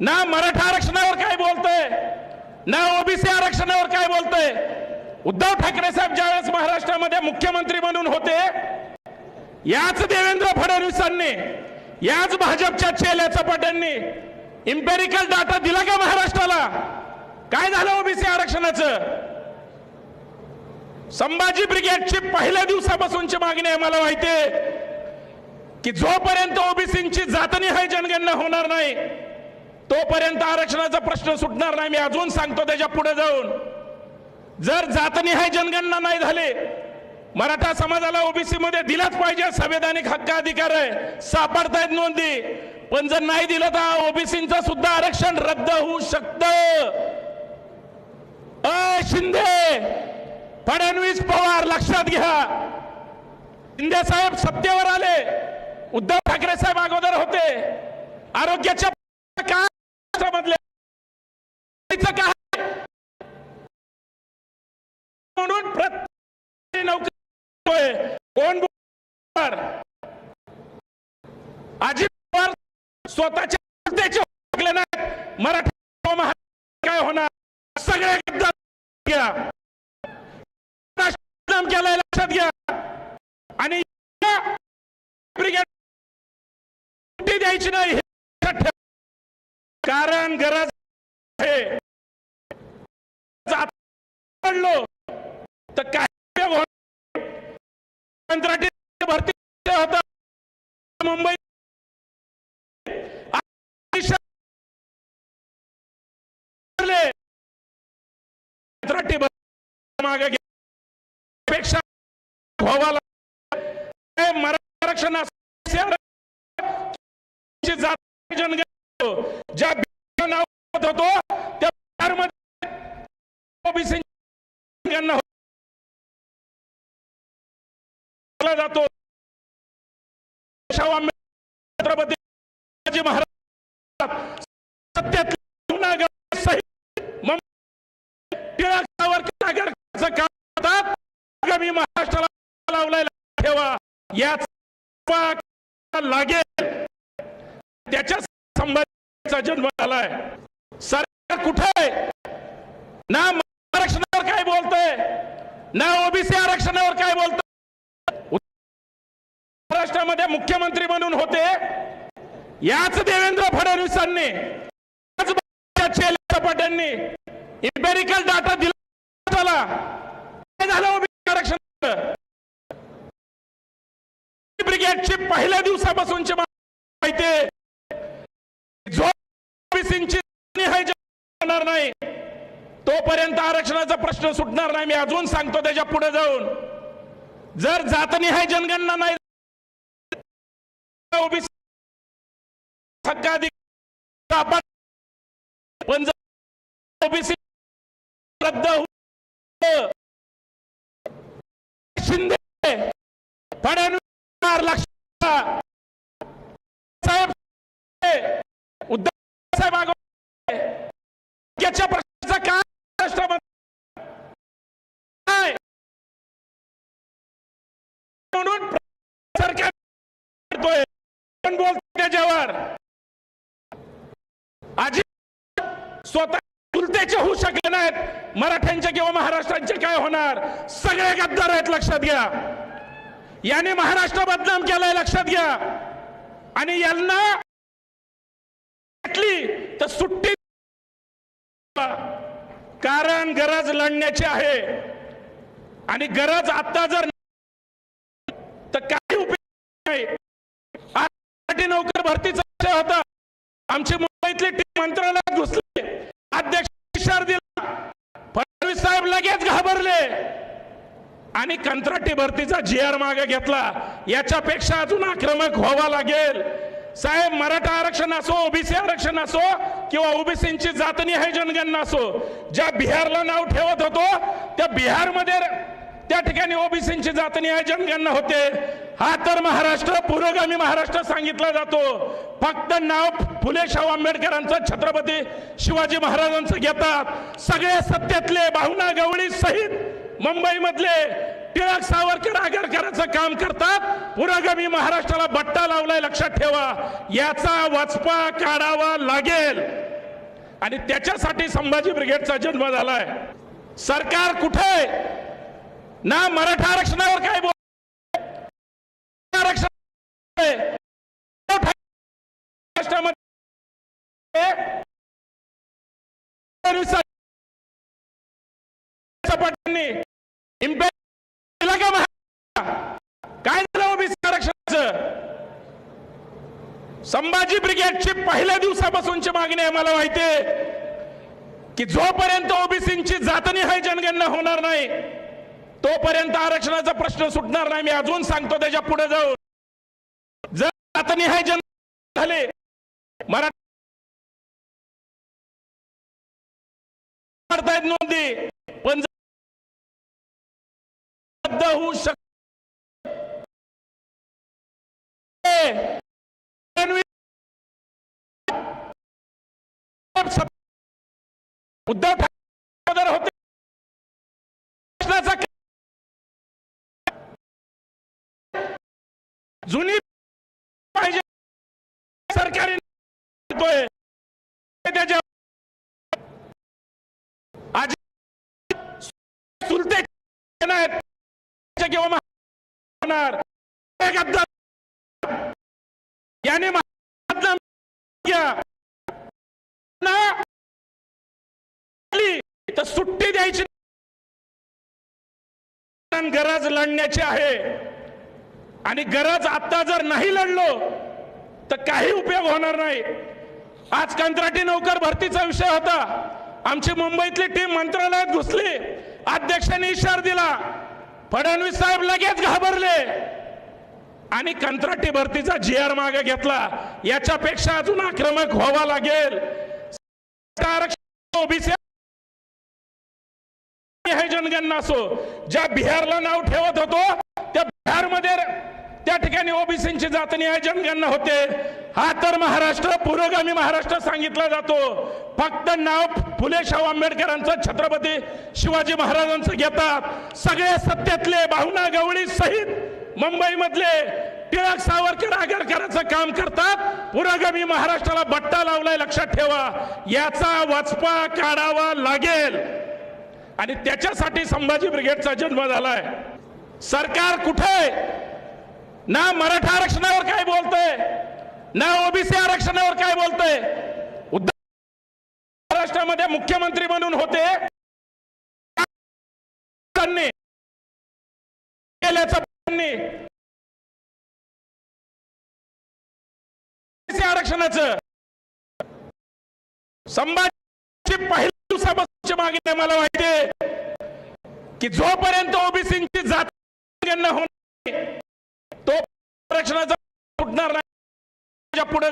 ना मराठा आरक्षणावर काय बोलतोय? ना ओबीसी आरक्षणावर काय बोलतोय? उद्धव ठाकरे साहेब ज्यावेळेस महाराष्ट्रामध्ये मुख्यमंत्री म्हणून होते याच देवेंद्र फडणवीसांनी याच भाजपच्या चेल्या चपाट्यांनी इम्पेरिकल डाटा दिला का महाराष्ट्राला? काय झालं ओबीसी आरक्षणाचं? संभाजी ब्रिगेडची पहिल्या दिवसापासूनची मागणी आहे मला माहितीये की जोपर्यंत ओबीसींची जातनिहाय जनगणना होणार नाही तोपर्यंत आरक्षणाचा प्रश्न सुटणार नाही. मी अजून सांगतो त्याच्या पुढे जाऊन. जर जातनिहाय जनगणना नाही झाली मराठा समाजाला ओबीसी मध्ये दिलाच पाहिजे. संवैधानिक हक्क अधिकार आहे. सापडतायत नोंदी. पण जर नाही दिलं तर ओबीसीचं सुद्धा आरक्षण रद्द होऊ शकत. अ शिंदे! फडणवीस पवार लक्षात घ्या. शिंदे साहेब सत्तेवर आले. उद्धव ठाकरे साहेब अगोदर होते. आरोग्याच्या मधले म्हणून प्रत्येक नोकरी कोण अजित पवार स्वतःच्या नाहीत. मराठा महा- काय होणार? सगळे गद्दार घ्या. राष्ट्रनाम केलाय लक्षात घ्या. आणि ब्रिगेड द्यायची नाही. कारण गरज आहे. पडलो तर काय कंत्राटी भरती होता. मुंबई कंत्राटी मागे पेक्षा व्हावा मराठा आरक्षण जात ज्या नाव होतो त्या बिहारमध्ये जातो. शाहू आंबेडकर छत्रपती महाराज सत्यात टिळक सावरकर काम करतात. आगामी महाराष्ट्राला लावलेला ठेवा. याच लागेल. त्याच्या संभाजीचा जन्म झालाय. सरकार कुठे ना आरक्षणावर काय बोलतोय? ना ओबीसी आरक्षणावर काय बोलतोय? महाराष्ट्रामध्ये मुख्यमंत्री म्हणून होते. याच देवेंद्र फडणवीसांनी चपाट्यांनी इम्पेरिकल डाटा दिला त्याला. काय झालं ओबीसी आरक्षण ब्रिगेडची पहिल्या दिवसापासूनची माहिती ओबीसींची होणार नाही तोपर्यंत आरक्षणाचा प्रश्न सुटणार नाही. मी अजून सांगतो त्याच्या पुढे जाऊन. जर जातनिहाय जनगणना नाही ओबीसी आपण पण जर ओबीसी रद्द शिंदे फडणवीस लक्ष साहेब उद्धव साहेब अगोदर याच्या प्रश्नाचा काय राष्ट्रपती? म्हणून सरकार करतोय. कोण बोलतोय त्याच्यावर? आजी स्वतः चुलतेचे होऊ शकले नाहीत. मराठ्यांचे किंवा महाराष्ट्रांचे काय होणार? सगळे गद्दार आहेत लक्षात घ्या. याने महाराष्ट्र बदनाम केलाय लक्षात घ्या. आणि यांना घेतली तर सुट्टी कारण गरज लढण्याची आहे. आणि गरज आता जर तर काही उपयोग नाही. नोकर भरतीचा विषय होता. आमची मुंबईतली टीम मंत्रालयात घुसली. अध्यक्ष दिला. फडणवीस साहेब लगेच घाबरले. आणि कंत्राटी भरतीचा जी आर मागे घेतला. याच्यापेक्षा अजून आक्रमक व्हावा लागेल. साहेब मराठा आरक्षण असो ओबीसी आरक्षण असो किंवा ओबीसींची जातनिहाय जनगणना असो ज्या बिहारला नाव ठेवत होतो त्या बिहारमध्ये त्या ठिकाणी ओबीसींची जातनिहाय जनगणना होते. हा तर महाराष्ट्र पुरोगामी महाराष्ट्र सांगितला जातो. फक्त नाव फुले शाहू आंबेडकरांचं छत्रपती शिवाजी महाराजांचं घेतात. सगळे सत्तेतले भावना गवळी सहित मुंबईमधले टिळक सावरकर आगरकरांचं काम करतात. पुरोगामी महाराष्ट्राला बट्टा लावलाय लक्षात ठेवा. याचा वचपा काढावा लागेल. आणि त्याच्यासाठी संभाजी ब्रिगेडचा जन्म झालाय. सरकार कुठे? ना मराठा आरक्षणावर काय बोल आरक्षण महाराष्ट्रामध्ये सपाटांनी impact दिला का महा- काय झालं ओबीसी आरक्षणाचं संभाजी ब्रिगेडची पहिल्या दिवसापासूनची मागणी आहे मला माहितीये की जोपर्यंत ओबीसीची जातनिहाय जनगणना होणार नाही तोपर्यंत आरक्षणाचा प्रश्न सुटणार नाही. मी अजून सांगतो त्याच्या पुढे जाऊन. जर जातनिहाय जन झाले मराठी करतायत नोंदी पण होऊ शक उद्धव ठाकरे होते जुनी पाहिजे. सरकारी त्याच्या आज चुलते किंवा होणार. याने तर सुट्टी द्यायची गरज लढण्याची आहे. आणि गरज आता जर नाही लढलो तर काही उपयोग होणार नाही. आज कंत्राटी नोकर भरतीचा विषय होता. आमची मुंबईतली टीम मंत्रालयात घुसली. अध्यक्षांनी इशारा दिला. फडणवीस साहेब लगेच घाबरले. आणि कंत्राटी भरतीचा जी आर मागे घेतला. याच्यापेक्षा अजून आक्रमक व्हावा लागेल. आरक्षण ओबीसी हे जनगणना असो ज्या बिहारला नाव ठेवत होतो त्या बिहारमध्ये त्या ठिकाणी ओबीसीची जातनी आहे जनगणना होते. हा तर महाराष्ट्र पुरोगामी महाराष्ट्र सांगितला जातो. फक्त नाव फुले शाहू आंबेडकरांचं छत्रपती शिवाजी महाराजांचं घेतात. सगळे सत्यातले भावना गवळी सहित मुंबईमधले टिळक सावरकर आगरकरांचं काम करतात. पुरोगामी महाराष्ट्राला बट्टा लावलाय लक्षात ठेवा. याचा वचपा काढावा लागेल. आणि त्याच्यासाठी संभाजी ब्रिगेडचा जन्म झालाय. सरकार कुठे? ना मराठा आरक्षणावर काय बोलतंय? ना ओबीसी आरक्षणावर काय बोलतंय? उद्धव महाराष्ट्रामध्ये मुख्यमंत्री म्हणून होते. ओबीसी आरक्षणाचं. संभाजी पहिलं दिवसापासूनची मागणी मला माहितीये. की जोपर्यंत ओबीसीची जात होणार तो आरक्षणाचा सुटणार नाही. पुढे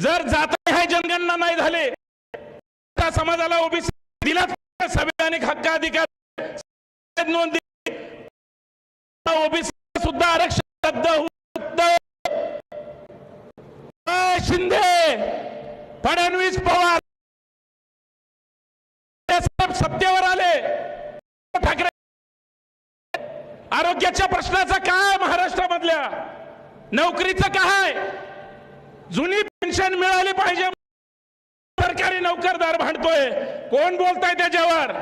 जर जात हे जनगणना नाही झाले त्या समाजाला ओबीसी दिला संविधानिक हक्क अधिकार नोंद ओबीसी सुद्धा आरक्षण रद्द होऊ शिंदे फडणवीस पवार सत्तेवर आले. ठाकरे. आरोग्याच्या प्रश्नाचा काय महाराष्ट्रामधल्या. नोकरीचं काय जुनी पेन्शन मिळाली पाहिजे. सरकारी नोकरदार भांडतोय. कोण बोलताय त्याच्यावर?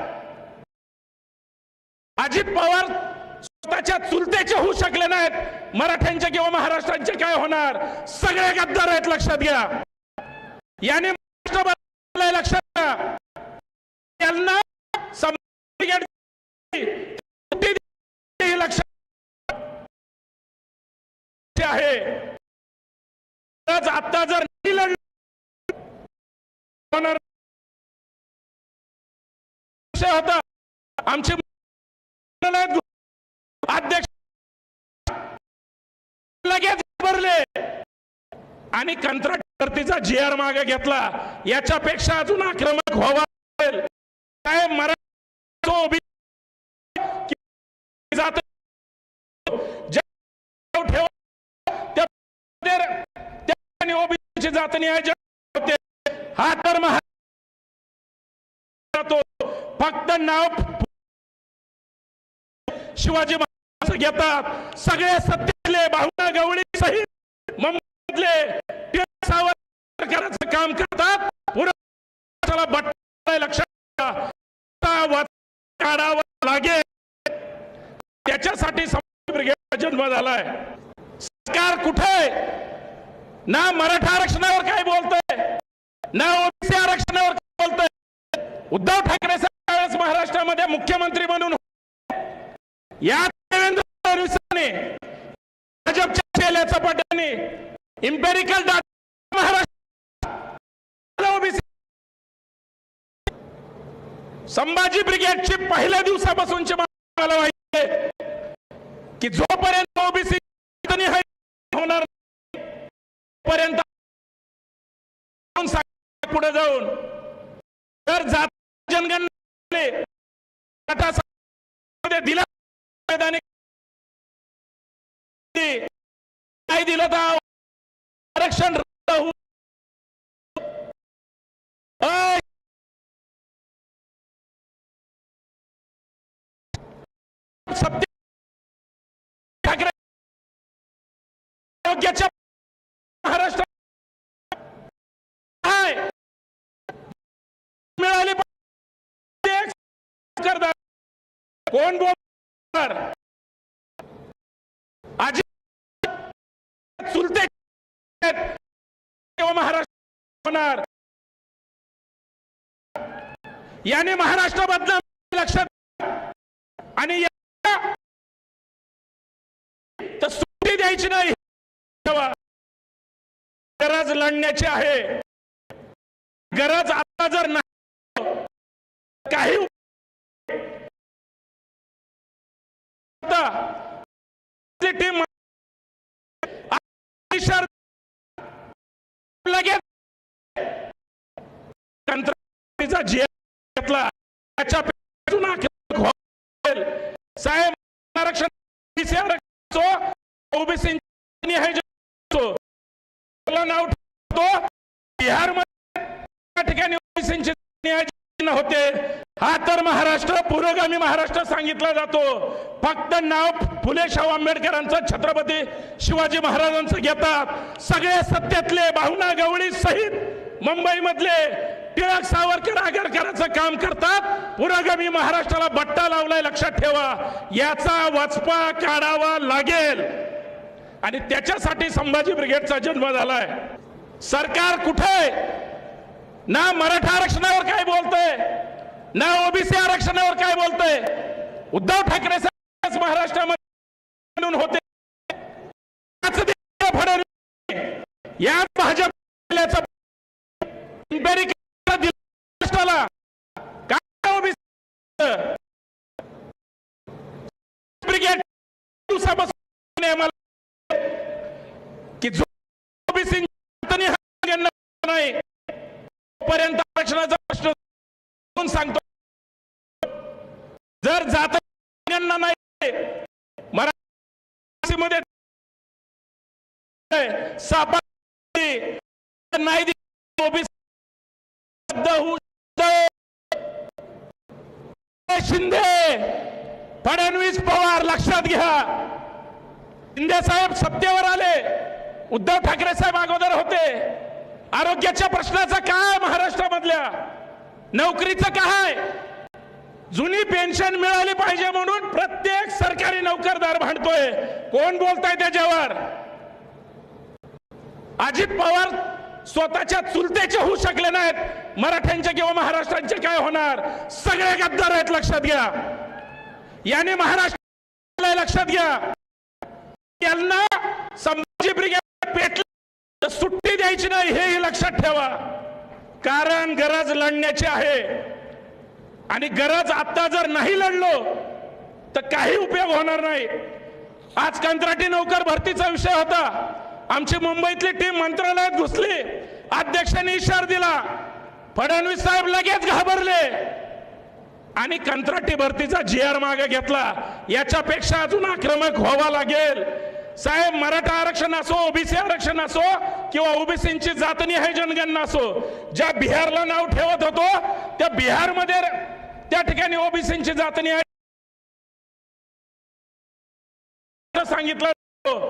अजित पवार स्वतःच्या चुलतेचे होऊ शकले नाहीत. मराठ्यांचे किंवा महाराष्ट्रांचे काय होणार? सगळे गद्दार आहेत लक्षात घ्या. याने लक्षात घ्या. यांना लक्षात आहे आता जर होणार होता आमचे अध्यक्ष लगेच भरले आणि कंत्राट भरतीचा जी आर मागे घेतला. याच्यापेक्षा अजून आक्रमक व्हावा काय मराठी जात ज्या ठेव ओबीसीची जातनी होते हा तर महा फक्त नाव शिवाजी महाराज घेतात. सगळे सत्तेतले भावना गवळी सहित मुंबईतले सावरकरांचं काम करतात. पुरा लक्षात काढावं लागेल. त्याच्यासाठी संभाजी ब्रिगेडचा जन्म झालाय. सरकार कुठे? ना मराठा आरक्षणावर काय बोलतय? ना ओबीसी आरक्षणावर काय बोलतय? उद्धव ठाकरे साहेब महाराष्ट्रामध्ये मुख्यमंत्री म्हणून या देवेंद्र फडणवीसांनी भाजपच्या शेल्याचा पट्याने empirical data Maharashtra OBC. Sambhaji ब्रिगेडची पहिल्या दिवसापासूनची मागणी मला की जोपर्यंत ओबीसी होणार पर्यंत पुढे जाऊन तर जात जनगणना दिला संवैधानिक नाही दिलं तर आरक्षण सत्य आरोग्याच्या महाराष्ट्र काय मिळाली कोण बोलणार? आजी चुलते महाराष्ट्र होणार? याने महाराष्ट्र बदला लक्षात. आणि सुट्टी द्यायची नाही. गरज लढण्याची आहे. गरज आता जर नाही काही उप- टीम लगेच कंत्राटीचा जी घेतला. त्याच्या साहेब आरक्षण ओबीसी आरक्षण नाव ठेवतो. बिहारमध्ये ठिकाणी होते. हा तर महाराष्ट्र पुरोगामी महाराष्ट्र सांगितला जातो. फक्त नाव फुले शाहू आंबेडकरांचं छत्रपती शिवाजी महाराजांचं घेतात. सगळे सत्तेतले भावना गवळी सहित मुंबईमधले टिळक सावरकर आगरकरांचं काम करतात. पुरोगामी महाराष्ट्राला बट्टा लावलाय लक्षात ठेवा. याचा वचपा काढावा लागेल. आणि त्याच्यासाठी संभाजी ब्रिगेडचा जन्म झालाय. सरकार कुठे? ना मराठा आरक्षणावर काय बोलतंय? ना ओबीसी आरक्षणावर काय बोलतंय? उद्धव ठाकरे साहेब महाराष्ट्रामध्ये होते. या भाजप काय ओबीसी? ब्रिगेड दिवसापासून आम्हाला की जो ओबीसी नाही पर्यंत आरक्षणाचा प्रश्न सांगतो. जर जात नाही मराठीमध्ये नाही शिंदे फडणवीस पवार लक्षात घ्या. शिंदे साहेब सत्तेवर आले. उद्धव ठाकरे साहेब अगोदर होते. आरोग्याच्या प्रश्नाचं काय महाराष्ट्रामधल्या? नोकरीचं काय जुनी पेन्शन मिळाली पाहिजे म्हणून प्रत्येक सरकारी नोकरदार भांडतोय. कोण बोलताय त्याच्यावर? अजित पवार स्वतःच्या चुलतेचे होऊ शकले नाहीत. मराठ्यांचे किंवा महाराष्ट्रांचे काय होणार? सगळे गद्दार आहेत लक्षात घ्या. याने महाराष्ट्र लक्षात घ्या. यांना संभाजी ब्रिगेड पेटले तर सुट्टी द्यायची नाही हेही लक्षात ठेवा. कारण गरज लढण्याची आहे. आणि गरज आता जर नाही लढलो तर काही उपयोग होणार नाही. आज कंत्राटी नोकर भरतीचा विषय होता. आमची मुंबईतली टीम मंत्रालयात घुसली. अध्यक्षांनी इशारा दिला. फडणवीस साहेब लगेच घाबरले. आणि कंत्राटी भरतीचा जी आर मागे घेतला. याच्यापेक्षा अजून आक्रमक व्हावा लागेल. साहेब मराठा आरक्षण असो ओबीसी आरक्षण असो किंवा ओबीसींची जातनी आहे जनगणना असो ज्या बिहारला नाव ठेवत होतो त्या बिहारमध्ये त्या ठिकाणी ओबीसींची जातनी आहे सांगितलं जातं.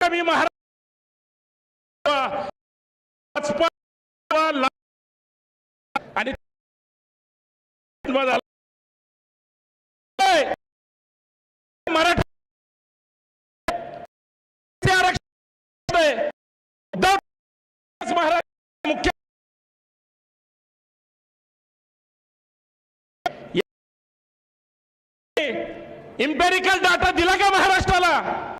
मी महाराज आणि मराठा महाराज मुख्य इम्पेरिकल डाटा दिला का महाराष्ट्राला?